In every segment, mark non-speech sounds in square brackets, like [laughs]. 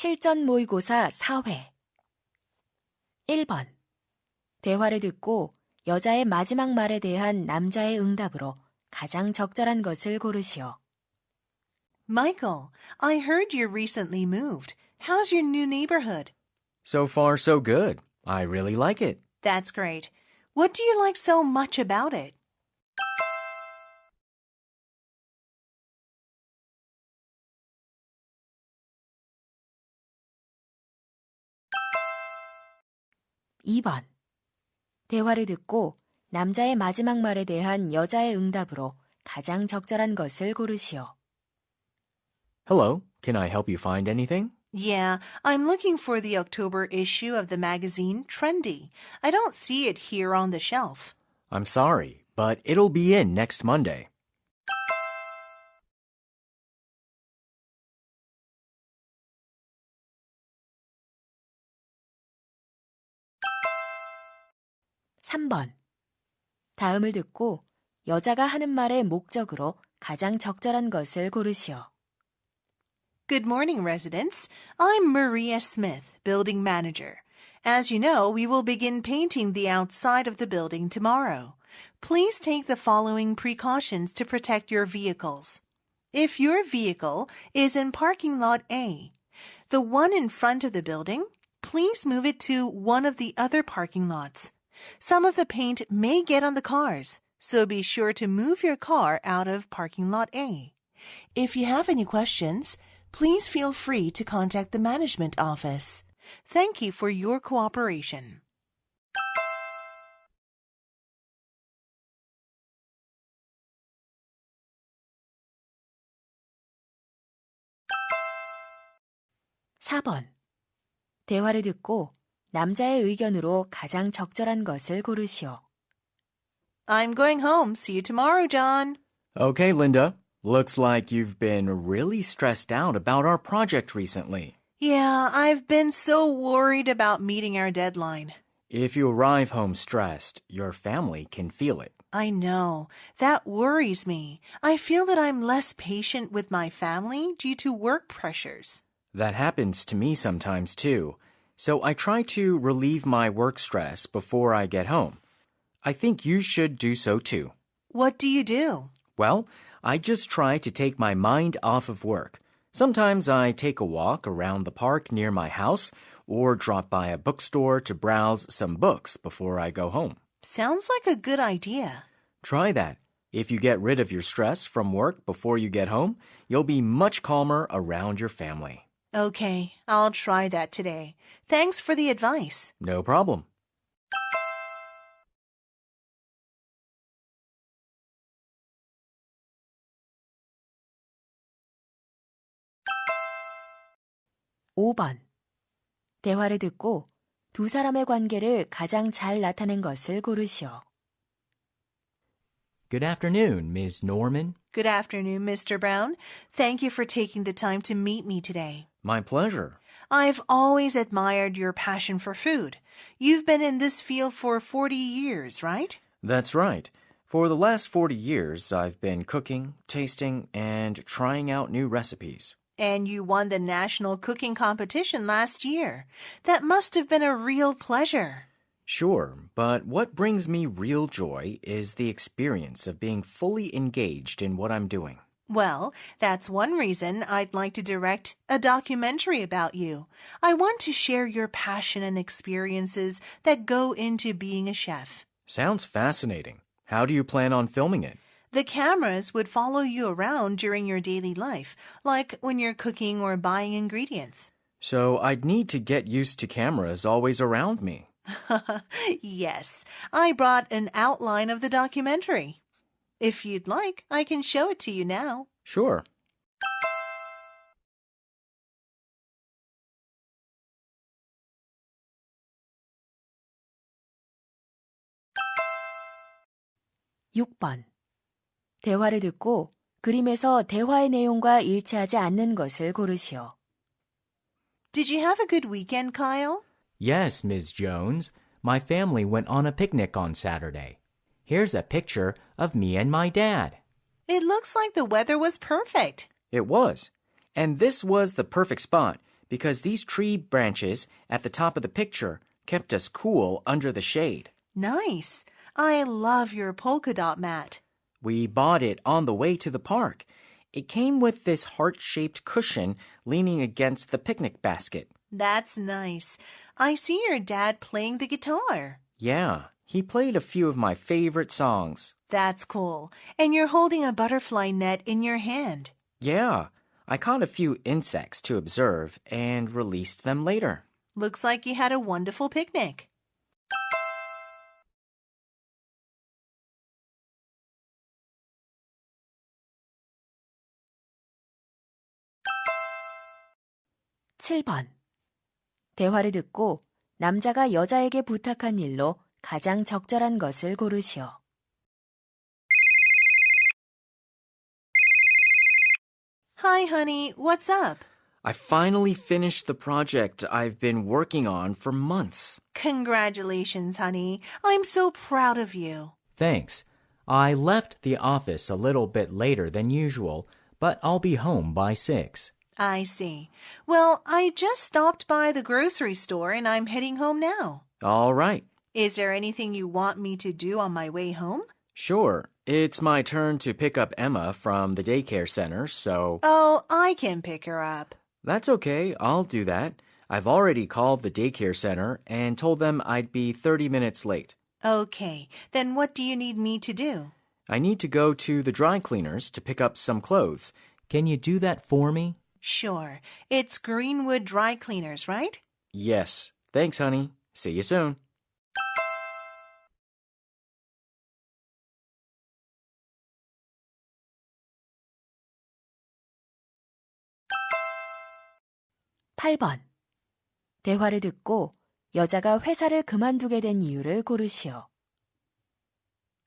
실전 모의고사 4회 1번 대화를 듣고 여자의 마지막 말에 대한 남자의 응답으로 가장 적절한 것을 고르시오. Michael, I heard you recently moved. How's your new neighborhood? So far, so good. I really like it. That's great. What do you like so much about it? 이 번 대화를 듣고 남자의 마지막 말에 대한 여자의 응답으로 가장 적절한 것을 고르시오. Hello, can I help you find anything? Yeah, I'm looking for the October issue of the magazine Trendy. I don't see it here on the shelf. I'm sorry, but it'll be in next Monday. 삼번 다음을 듣고 여자가 하는 말의 목적으로 가장 적절한 것을 고르시오. Good morning, residents. I'm Maria Smith, building manager. As you know, we will begin painting the outside of the building tomorrow. Please take the following precautions to protect your vehicles. If your vehicle is in parking lot A, the one in front of the building, please move it to one of the other parking lots. Some of the paint may get on the cars, so be sure to move your car out of parking lot A. If you have any questions, please feel free to contact the management office. Thank you for your cooperation. 사 번 대화를 듣고 남자의 의견으로 가장 적절한 것을 고르시오. I'm going home. See you tomorrow, John. Okay, Linda. Looks like you've been really stressed out about our project recently. Yeah, I've been so worried about meeting our deadline. If you arrive home stressed, your family can feel it. I know. That worries me. I feel that I'm less patient with my family due to work pressures. That happens to me sometimes too. So I try to relieve my work stress before I get home. I think you should do so too. What do you do? Well, I just try to take my mind off of work. Sometimes I take a walk around the park near my house or drop by a bookstore to browse some books before I go home. Sounds like a good idea. Try that. If you get rid of your stress from work before you get home, you'll be much calmer around your family. Okay, I'll try that today. Thanks for the advice. No problem. 오 번 대화를 듣고 두 사람의 관계를 가장 잘 나타낸 것을 고르시오. Good afternoon, Ms. Norman. Good afternoon, Mr. Brown. Thank you for taking the time to meet me today. My pleasure. I've always admired your passion for food. You've been in this field for 40 years, right? That's right. For the last 40 years, I've been cooking, tasting, and trying out new recipes. And you won the national cooking competition last year. That must have been a real pleasure. Sure, but what brings me real joy is the experience of being fully engaged in what I'm doing. Well, that's one reason I'd like to direct a documentary about you. I want to share your passion and experiences that go into being a chef. Sounds fascinating. How do you plan on filming it? The cameras would follow you around during your daily life, like when you're cooking or buying ingredients. So I'd need to get used to cameras always around me. [laughs] yes, I brought an outline of the documentary. If you'd like, I can show it to you now. Sure. 육 번 대화를 듣고 그림에서 대화의 내용과 일치하지 않는 것을 고르시오. Did you have a good weekend, Kyle? Yes, Ms. Jones. My family went on a picnic on Saturday. Here's a picture of me and my dad. It looks like the weather was perfect. It was. And this was the perfect spot because these tree branches at the top of the picture kept us cool under the shade. Nice. I love your polka dot mat. We bought it on the way to the park. It came with this heart shaped cushion leaning against the picnic basket. That's nice. I see your dad playing the guitar. Yeah, he played a few of my favorite songs. That's cool. And you're holding a butterfly net in your hand. Yeah, I caught a few insects to observe and released them later. Looks like you had a wonderful picnic. 칠 번 대화를 듣고 남자가 여자에게 부탁한 일로 가장 적절한 것을 고르시오. Hi, honey. What's up? I finally finished the project I've been working on for months. Congratulations, honey. I'm so proud of you. Thanks. I left the office a little bit later than usual, but I'll be home by 6. I see. Well, I just stopped by the grocery store and I'm heading home now. All right. Is there anything you want me to do on my way home? Sure. It's my turn to pick up Emma from the daycare center, so Oh, I can pick her up. that's okay. I'll do that. I've already called the daycare center and told them I'd be 30 minutes late. Okay, then what do you need me to do? I need to go to the dry cleaners to pick up some clothes. Can you do that for me? Sure. It's Greenwood Dry Cleaners, right? Yes. Thanks, honey. See you soon. 팔 번 대화를 듣고 여자가 회사를 그만두게 된 이유를 고르시오.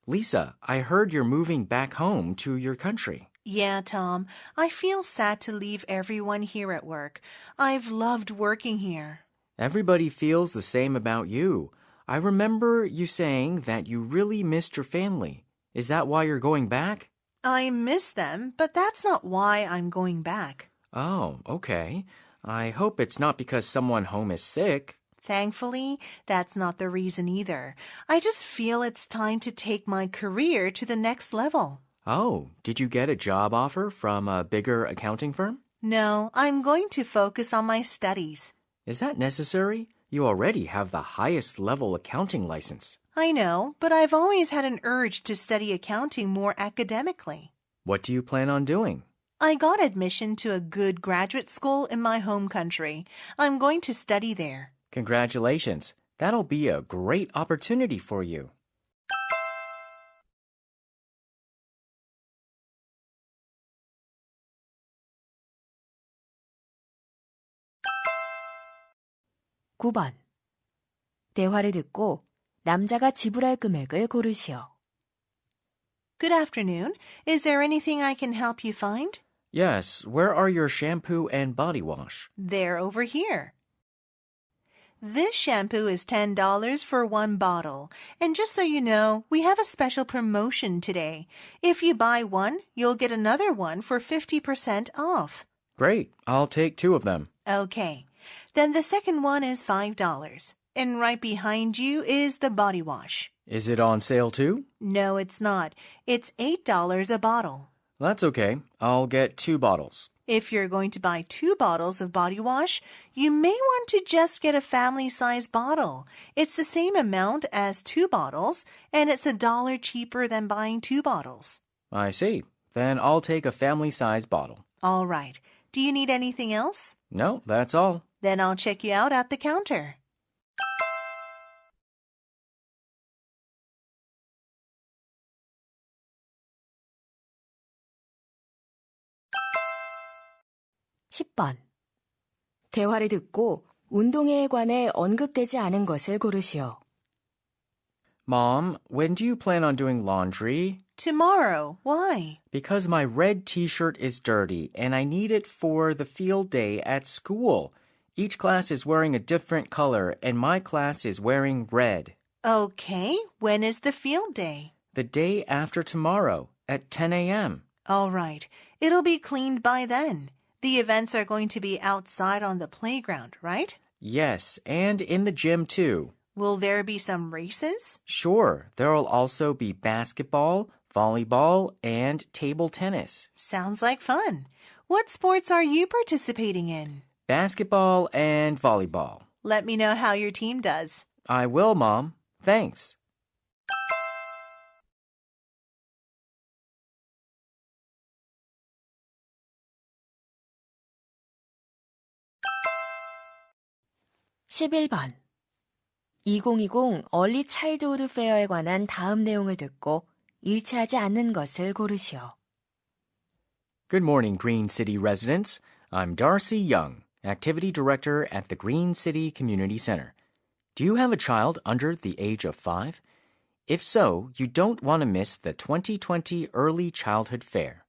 Lisa, I heard you're moving back home to your country. Yeah, Tom. I feel sad to leave everyone here at work. I've loved working here. Everybody feels the same about you. I remember you saying that you really missed your family. Is that why you're going back? I miss them, but that's not why I'm going back. Oh, okay. I hope it's not because someone home is sick. Thankfully, that's not the reason either. I just feel it's time to take my career to the next level. Oh, did you get a job offer from a bigger accounting firm? No, I'm going to focus on my studies. Is that necessary? You already have the highest level accounting license. I know, but I've always had an urge to study accounting more academically. What do you plan on doing? I got admission to a good graduate school in my home country. I'm going to study there. Congratulations. That'll be a great opportunity for you. 구 번 대화를 듣고 남자가 지불할 금액을 고르시오. Good afternoon. Is there anything I can help you find? Yes, where are your shampoo and body wash? They're over here. This shampoo is $10 for one bottle. And just so you know, we have a special promotion today. If you buy one, you'll get another one for 50% off. Great, I'll take two of them. Okay. Then the second one is $5. And right behind you is the body wash. Is it on sale too? No, it's not. It's $8 a bottle. That's okay. I'll get two bottles. If you're going to buy two bottles of body wash, you may want to just get a family size bottle. It's the same amount as two bottles, and it's a dollar cheaper than buying two bottles. I see. Then I'll take a family size bottle. All right. Do you need anything else? No, that's all. Then I'll check you out at the counter. 십 번 대화를 듣고 운동회에 관해 언급되지 않은 것을 고르시오. Mom, when do you plan on doing laundry? Tomorrow. Why? Because my red t shirt is dirty and I need it for the field day at school. Each class is wearing a different color and my class is wearing red. Okay. When is the field day? The day after tomorrow at 10 a.m. All right. It'll be cleaned by then. The events are going to be outside on the playground, right? Yes, and in the gym too. Will there be some races? Sure, there'll also be basketball, volleyball, and table tennis. Sounds like fun. What sports are you participating in? Basketball and volleyball. Let me know how your team does. I will, Mom. Thanks. 십일 번 2020 얼리 차일드우드 페어에 관한 다음 내용을 듣고 일치하지 않는 것을 고르시오. Good morning, Green City residents. I'm Darcy Young, Activity Director at the Green City Community Center. Do you have a child under the age of five? If so, you don't want to miss the 2020 Early Childhood Fair.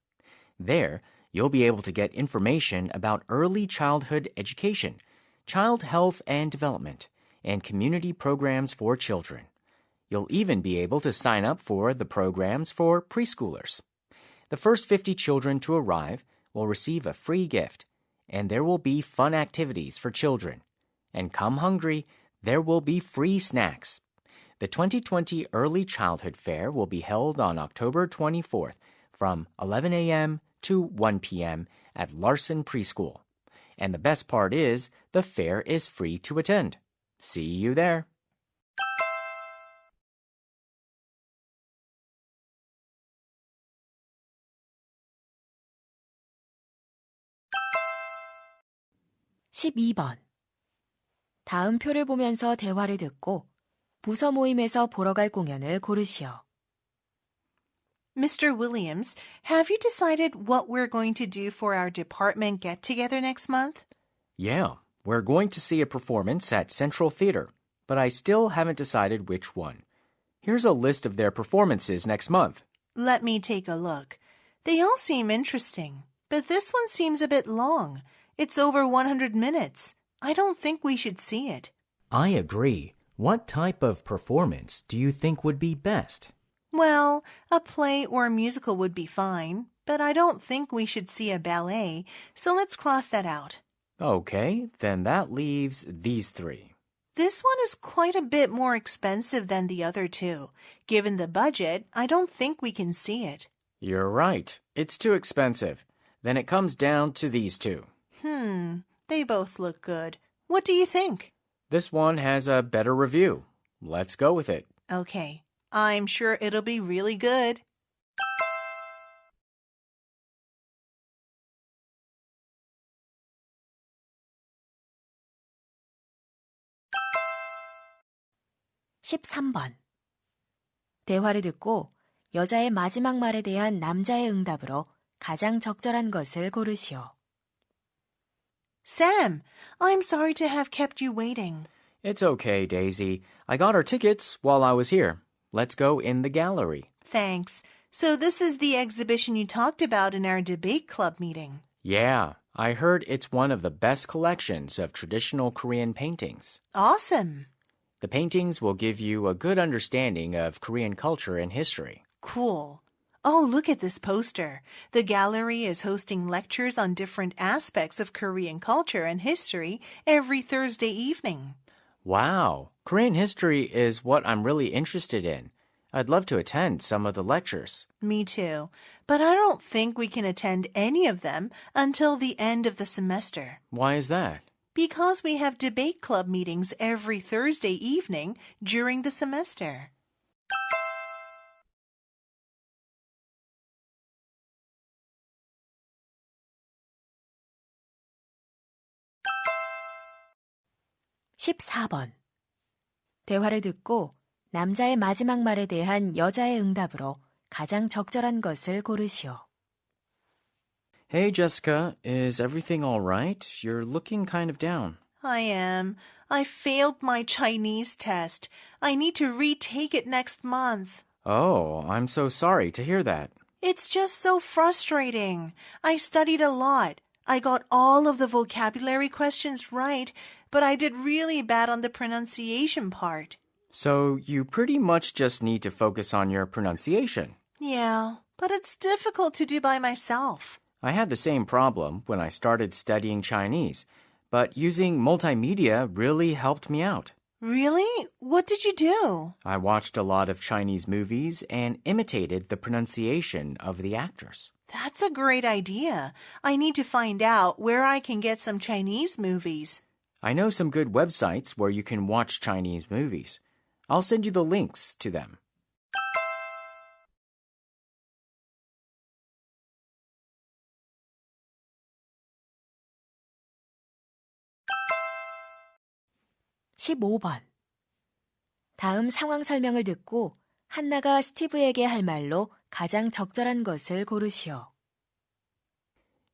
There, you'll be able to get information about early childhood education, child health and development, and community programs for children. You'll even be able to sign up for the programs for preschoolers. The first 50 children to arrive will receive a free gift, and there will be fun activities for children. And come hungry, there will be free snacks. The 2020 Early Childhood Fair will be held on October 24th from 11 a.m. to 1 p.m. at Larson Preschool. And the best part is, the fair is free to attend. See you there. 십이 번 다음 표를 보면서 대화를 듣고 부서 모임에서 보러 갈 공연을 고르시오. Mr. Williams, have you decided what we're going to do for our department get together next month? Yeah, we're going to see a performance at Central Theater, but I still haven't decided which one. Here's a list of their performances next month. Let me take a look. They all seem interesting, but this one seems a bit long. It's over 100 minutes. I don't think we should see it. I agree. What type of performance do you think would be best? Well, a play or a musical would be fine, but I don't think we should see a ballet, so let's cross that out. Okay, then that leaves these three. This one is quite a bit more expensive than the other two. Given the budget, I don't think we can see it. You're right. It's too expensive. Then it comes down to these two. Hmm, they both look good. What do you think? This one has a better review. Let's go with it. Okay, I'm sure it'll be really good. 십삼 번 대화를 듣고 여자의 마지막 말에 대한 남자의 응답으로 가장 적절한 것을 고르시오. Sam, I'm sorry to have kept you waiting. It's okay, Daisy. I got our tickets while I was here. Let's go in the gallery. Thanks. So, this is the exhibition you talked about in our debate club meeting. Yeah, I heard it's one of the best collections of traditional Korean paintings. Awesome. The paintings will give you a good understanding of Korean culture and history. Cool. Oh, look at this poster. The gallery is hosting lectures on different aspects of Korean culture and history every Thursday evening. Wow, Korean history is what I'm really interested in. I'd love to attend some of the lectures. Me too. But I don't think we can attend any of them until the end of the semester. Why is that? Because we have debate club meetings every Thursday evening during the semester. 십사 번 대화를 듣고 남자의 마지막 말에 대한 여자의 응답으로 가장 적절한 것을 고르시오. Hey, Jessica, is everything all right? You're looking kind of down. I am. I failed my Chinese test. I need to retake it next month. Oh, I'm so sorry to hear that. It's just so frustrating. I studied a lot. I got all of the vocabulary questions right, but I did really bad on the pronunciation part. So you pretty much just need to focus on your pronunciation. Yeah, but it's difficult to do by myself. I had the same problem when I started studying Chinese, but using multimedia really helped me out. Really? What did you do? I watched a lot of Chinese movies and imitated the pronunciation of the actors. That's a great idea. I need to find out where I can get some Chinese movies. I know some good websites where you can watch Chinese movies. I'll send you the links to them. 십오 번 다음 상황 설명을 듣고 한나가 스티브에게 할 말로 가장 적절한 것을 고르시오.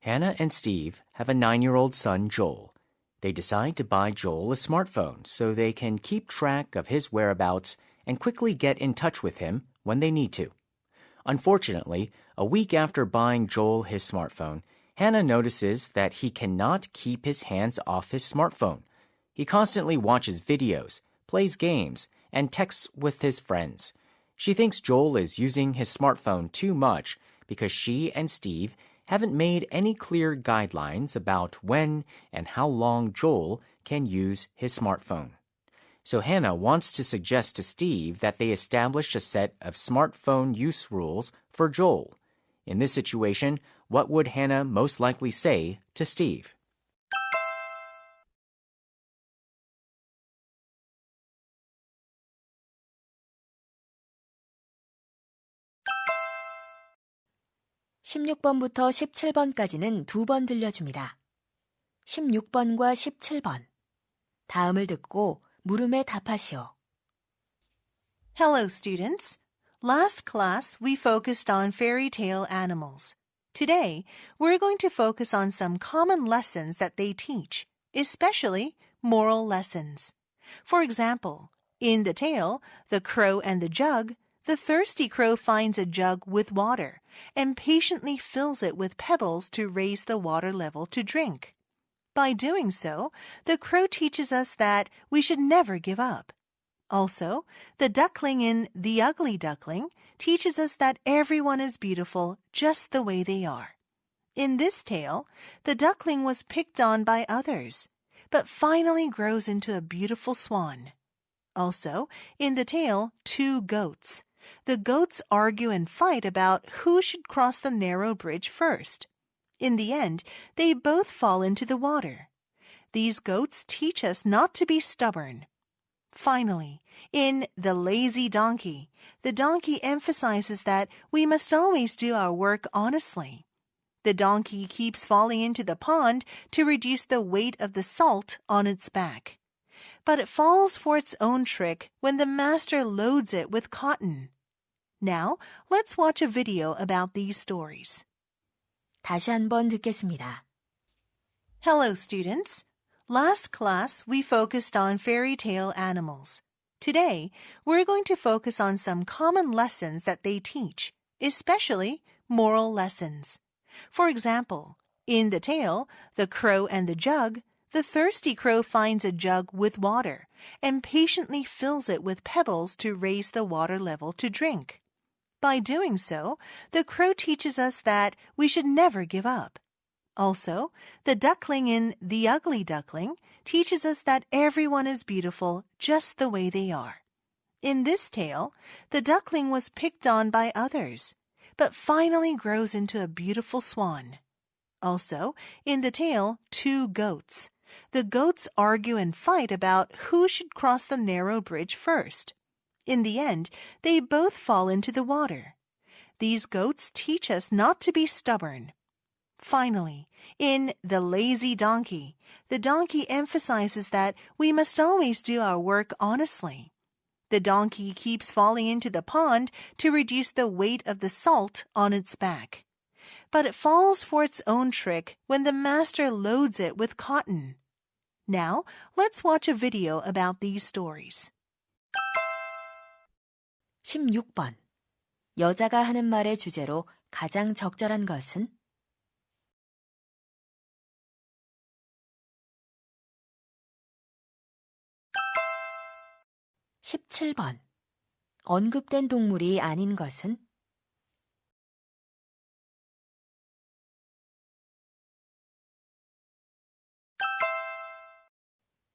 Hannah and Steve have a nine year old son, Joel. They decide to buy Joel a smartphone so they can keep track of his whereabouts and quickly get in touch with him when they need to. Unfortunately, a week after buying Joel his smartphone, Hannah notices that he cannot keep his hands off his smartphone. He constantly watches videos, plays games, and texts with his friends. She thinks Joel is using his smartphone too much because she and Steve haven't made any clear guidelines about when and how long Joel can use his smartphone. So Hannah wants to suggest to Steve that they establish a set of smartphone use rules for Joel. In this situation, what would Hannah most likely say to Steve? 십육 번부터 십칠 번까지는 두 번 들려줍니다. 십육 번과 십칠 번 다음을 듣고 물음에 답하시오. Hello, students. Last class, we focused on fairy tale animals. Today, we're going to focus on some common lessons that they teach, especially moral lessons. For example, in the tale, The Crow and the Jug, the thirsty crow finds a jug with water and patiently fills it with pebbles to raise the water level to drink. By doing so, the crow teaches us that we should never give up. Also, the duckling in The Ugly Duckling teaches us that everyone is beautiful just the way they are. In this tale, the duckling was picked on by others, but finally grows into a beautiful swan. Also, in the tale, Two Goats, the goats argue and fight about who should cross the narrow bridge first. In the end, they both fall into the water. These goats teach us not to be stubborn. Finally, in The Lazy Donkey, the donkey emphasizes that we must always do our work honestly. The donkey keeps falling into the pond to reduce the weight of the salt on its back. But it falls for its own trick when the master loads it with cotton. Now, let's watch a video about these stories. 다시 한번 듣겠습니다. Hello, students. Last class, we focused on fairy tale animals. Today, we're going to focus on some common lessons that they teach, especially moral lessons. For example, in the tale, The Crow and the Jug, the thirsty crow finds a jug with water and patiently fills it with pebbles to raise the water level to drink. By doing so, the crow teaches us that we should never give up. Also, the duckling in The Ugly Duckling teaches us that everyone is beautiful just the way they are. In this tale, the duckling was picked on by others, but finally grows into a beautiful swan. Also, in the tale, Two Goats, the goats argue and fight about who should cross the narrow bridge first. In the end, they both fall into the water. These goats teach us not to be stubborn. Finally, in The Lazy Donkey, the donkey emphasizes that we must always do our work honestly. The donkey keeps falling into the pond to reduce the weight of the salt on its back. But it falls for its own trick when the master loads it with cotton. Now, let's watch a video about these stories. 16번. 여자가 하는 말의 주제로 가장 적절한 것은? 17번. 언급된 동물이 아닌 것은?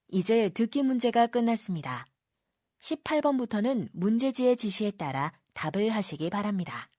이제 듣기 문제가 끝났습니다. 18번부터는 문제지의 지시에 따라 답을 하시기 바랍니다.